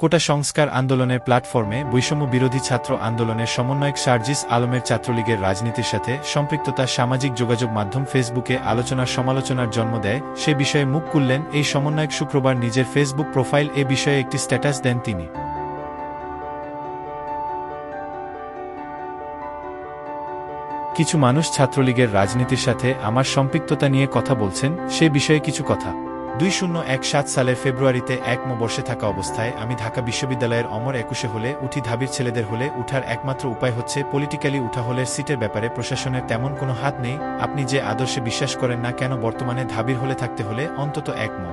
কোটা সংস্কার আন্দোলনের প্ল্যাটফর্মে বৈষম্য বিরোধী ছাত্র আন্দোলনের সমন্বয়ক সার্জিস আলমের ছাত্রলীগের রাজনীতির সাথে সম্পৃক্ততা সামাজিক যোগাযোগ মাধ্যম ফেসবুকে আলোচনার সমালোচনার জন্ম দেয়, সে বিষয়ে মুখ খুললেন এই সমন্বয়ক শুক্রবার নিজের ফেসবুক প্রোফাইল এ বিষয়ে একটি স্ট্যাটাস দেন তিনি। কিছু মানুষ ছাত্রলীগের রাজনীতির সাথে আমার সম্পৃক্ততা নিয়ে কথা বলছেন, সে বিষয়ে কিছু কথা। দুই শূন্য এক সাত সালের ফেব্রুয়ারিতে এক মো বর্ষে থাকা অবস্থায় আমি ঢাকা বিশ্ববিদ্যালয়ের অমর একুশে হলে উঠি ধাবির ছেলেদের হলে উঠার একমাত্র উপায় হচ্ছে পলিটিক্যালি উঠা হলের সিটের ব্যাপারে প্রশাসনের তেমন কোনো হাত নেই। আপনি যে আদর্শে বিশ্বাস করেন না কেন বর্তমানে ধাবির হলে থাকতে হলে অন্তত এক মো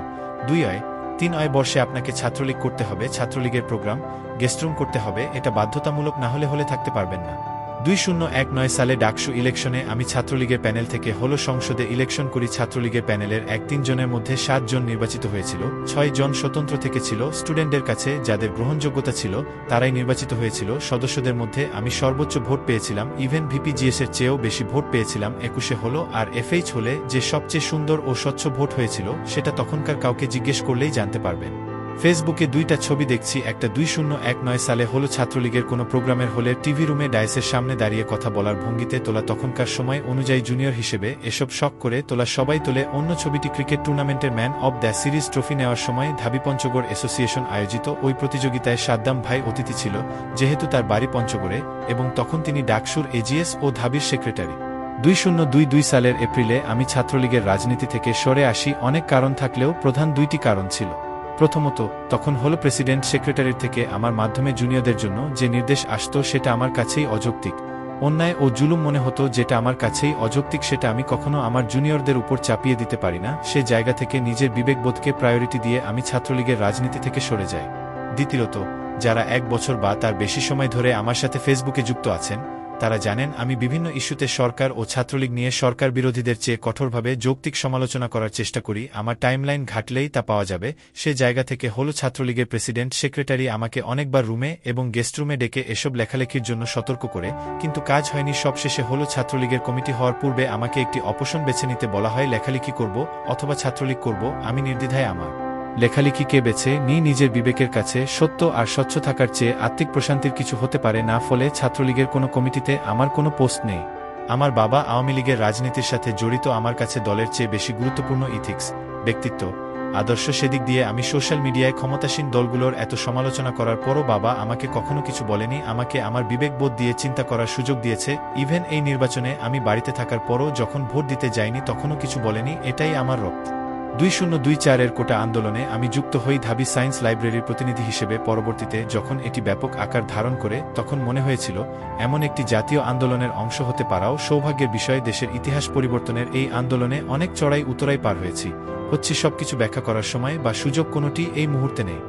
দুই অয় তিন অয় বর্ষে আপনাকে ছাত্রলীগ করতে হবে, ছাত্রলীগের প্রোগ্রাম গেস্টরুম করতে হবে, এটা বাধ্যতামূলক না হলে হলে থাকতে পারবেন না। দুই শূন্য এক নয় সালে ডাকসু ইলেকশনে আমি ছাত্রলীগের প্যানেল থেকে হল সংসদে ইলেকশন করি ছাত্রলীগের প্যানেলের এক তিনজনের মধ্যে সাত জন নির্বাচিত হয়েছিল ছয় জন স্বতন্ত্র থেকে ছিল, স্টুডেন্টদের কাছে যাদের গ্রহণযোগ্যতা ছিল, তারাই নির্বাচিত হয়েছিল, সদস্যদের মধ্যে আমি সর্বোচ্চ ভোট পেয়েছিলাম, ইভেন ভিপিজিএস এর চেয়েও বেশি ভোট পেয়েছিলাম, একুশে হল আর এফএইচ হলে যে সবচেয়ে সুন্দর ও স্বচ্ছ ভোট হয়েছিল, সেটা তখনকার কাউকে জিজ্ঞেস করলেই জানতে পারবেন। ফেসবুকে দুইটা ছবি দেখছি, একটা দুই শূন্য এক নয় সালে হলো ছাত্রলীগের কোনো প্রোগ্রামের হলে টিভি রুমে ডায়েসের সামনে দাঁড়িয়ে কথা বলার ভঙ্গিতে তোলা তখনকার সময় অনুযায়ী জুনিয়র হিসেবে এসব শখ করে তোলা সবাই তোলে অন্য ছবিটি ক্রিকেট টুর্নামেন্টের man of the series trophy নেওয়ার সময় ধাবি পঞ্চগড় অ্যাসোসিয়েশন আয়োজিত ওই প্রতিযোগিতায় সাদ্দাম ভাই অতিথি ছিল, যেহেতু তার বাড়ি পঞ্চগড়ে এবং তখন তিনি ডাকসুর এজিএস ও ধাবির সেক্রেটারি। দুই শূন্য দুই দুই সালের এপ্রিলে আমি ছাত্রলীগের রাজনীতি থেকে সরে আসি, অনেক কারণ থাকলেও প্রধান দুইটি কারণ ছিল। প্রথমত, তখন হল প্রেসিডেন্ট সেক্রেটারির থেকে আমার মাধ্যমে জুনিয়রদের জন্য যে নির্দেশ আসত সেটা আমার কাছেই অযৌক্তিক। অন্যায় ও জুলুম মনে হতো যেটা আমার কাছেই অযৌক্তিক সেটা আমি কখনো আমার জুনিয়রদের উপর চাপিয়ে দিতে পারি না, সে জায়গা থেকে নিজের বিবেকবোধকে প্রায়োরিটি দিয়ে আমি ছাত্রলীগের রাজনীতি থেকে সরে যাই। দ্বিতীয়ত, যারা এক বছর বা তার বেশি সময় ধরে আমার সাথে ফেসবুকে যুক্ত আছেন তারা জানেন, আমি বিভিন্ন ইস্যুতে সরকার ও ছাত্রলীগ নিয়ে সরকার বিরোধীদের চেয়ে কঠোরভাবে যৌক্তিক সমালোচনা করার চেষ্টা করি। আমার টাইমলাইন ঘাটলেই তা পাওয়া যাবে। সে জায়গা থেকে হল ছাত্রলীগের প্রেসিডেন্ট, সেক্রেটারি আমাকে অনেকবার রুমে এবং গেস্ট রুমে ডেকে এসব লেখালেখির জন্য সতর্ক করে, কিন্তু কাজ হয়নি। সবশেষে হল ছাত্রলীগের কমিটি হওয়ার পূর্বে আমাকে একটি অপশন বেছে নিতে বলা হয়, লেখালেখি করব অথবা ছাত্রলীগ করব, আমি নির্দ্বিধায় আমার। লেখালেখি কে বেছে নি নিজের বিবেকের কাছে সত্য আর স্বচ্ছ থাকার চেয়ে আত্মিক প্রশান্তির কিছু হতে পারে না, ফলে ছাত্রলীগের কোনো কমিটিতে আমার কোনো পোস্ট নেই। আমার বাবা আওয়ামী লীগের রাজনীতির সাথে জড়িত আমার কাছে দলের চেয়ে বেশি গুরুত্বপূর্ণ ইথিক্স, ব্যক্তিত্ব। আদর্শ সেদিক দিয়ে আমি সোশ্যাল মিডিয়ায় ক্ষমতাসীন দলগুলোর এত সমালোচনা করার পরও বাবা আমাকে কখনো কিছু বলেনি, আমাকে আমার বিবেকবোধ দিয়ে চিন্তা করার সুযোগ দিয়েছে। ইভেন এই নির্বাচনে আমি বাড়িতে থাকার পরও যখন ভোট দিতে যাইনি তখনও কিছু বলেনি, এটাই আমার রক্ত। দুই শূন্য দুই চারের কোটা আন্দোলনে আমি যুক্ত হই ধাবি সায়েন্স লাইব্রেরির প্রতিনিধি হিসেবে পরবর্তীতে যখন এটি ব্যাপক আকার ধারণ করে, তখন মনে হয়েছিল, এমন একটি জাতীয় আন্দোলনের অংশ হতে পারাও সৌভাগ্যের বিষয়ে দেশের ইতিহাস পরিবর্তনের এই আন্দোলনে অনেক চড়াই উতরাই পার হয়েছি। হচ্ছে সবকিছু ব্যাখ্যা করার সময় বা সুযোগ কোনোটি এই মুহূর্তে নেই।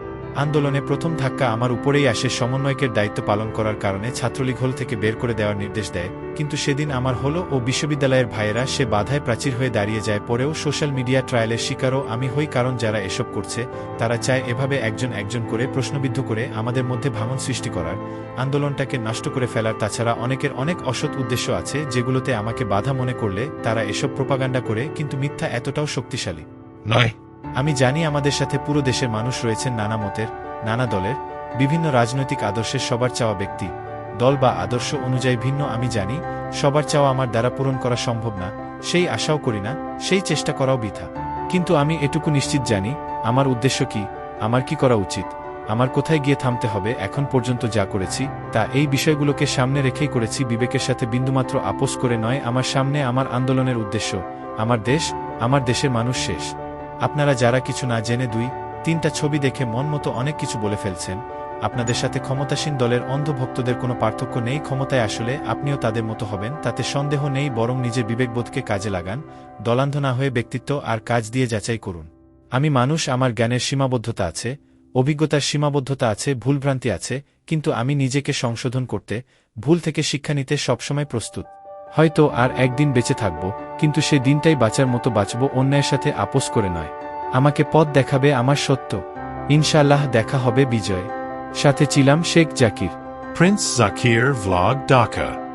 আন্দোলনে প্রথম ধাক্কা আমার উপরেই আসে সমন্বয়কের দায়িত্ব পালন করার কারণে ছাত্রলীগ হল থেকে বের করে দেওয়ার নির্দেশ দেয়, কিন্তু সেদিন আমার হলো ও বিশ্ববিদ্যালয়ের ভাইয়েরা সে বাধায় প্রাচীর হয়ে দাঁড়িয়ে যায় পরেও সোশ্যাল মিডিয়া ট্রায়ালের শিকারও আমি হই কারণ যারা এসব করছে, তারা চায় এভাবে একজন একজন করে প্রশ্নবিদ্ধ করে আমাদের মধ্যে ভাঙন সৃষ্টি করার, আন্দোলনটাকে নষ্ট করে ফেলার তাছাড়া অনেকের অনেক অসৎ উদ্দেশ্য আছে যেগুলোতে আমাকে বাধা মনে করলে তারা এসব প্রোপাগান্ডা করে কিন্তু মিথ্যা এতটাও শক্তিশালী। নয়। আমি জানি আমাদের সাথে পুরো দেশের মানুষ রয়েছেন নানা মতের, নানা দলের, বিভিন্ন রাজনৈতিক আদর্শের সবার চাওয়া ব্যক্তি। দল বা আদর্শ অনুযায়ী ভিন্ন আমি জানি, সবার চাওয়া আমার দ্বারা পূরণ করা সম্ভব না, সেই আশাও করি না, সেই চেষ্টা করাও বৃথা। কিন্তু আমি এটুকু নিশ্চিত জানি, আমার উদ্দেশ্য কি, আমার কি করা উচিত, আমার কোথায় গিয়ে থামতে হবে, এখন পর্যন্ত যা করেছি, তা এই বিষয়গুলোকে সামনে রেখেই করেছি, বিবেকের সাথে বিন্দুমাত্র আপোষ করে নয়, আমার সামনে আমার আন্দোলনের উদ্দেশ্য, আমার দেশ, আমার দেশের মানুষ শেষ। আপনারা যারা কিছু না জেনে দুই, তিনটা ছবি দেখে মন মতো অনেক কিছু বলে ফেলছেন, আপনাদের সাথে ক্ষমতাসীন দলের অন্ধভক্তদের কোনো পার্থক্য নেই, ক্ষমতায় আসলে আপনিও তাদের মতো হবেন, তাতে সন্দেহ নেই, বরং নিজের বিবেকবোধকে কাজে লাগান, দলান্ধ না হয়ে ব্যক্তিত্ব আর কাজ দিয়ে যাচাই করুন। আমি মানুষ, আমার জ্ঞানের সীমাবদ্ধতা আছে, অভিজ্ঞতার সীমাবদ্ধতা আছে, ভুলভ্রান্তি আছে, কিন্তু আমি নিজেকে সংশোধন করতে, ভুল থেকে শিক্ষা নিতে সবসময় প্রস্তুত। হয়তো আর একদিন বেঁচে থাকব, কিন্তু সে দিনটাই বাঁচার মতো বাঁচব অন্যায়ের সাথে আপোষ করে নয়। আমাকে পথ দেখাবে আমার সত্য। ইনশাল্লাহ দেখা হবে বিজয়। সাথে ছিলাম Sheikh Zakir. Prince Zakir vlog Dhaka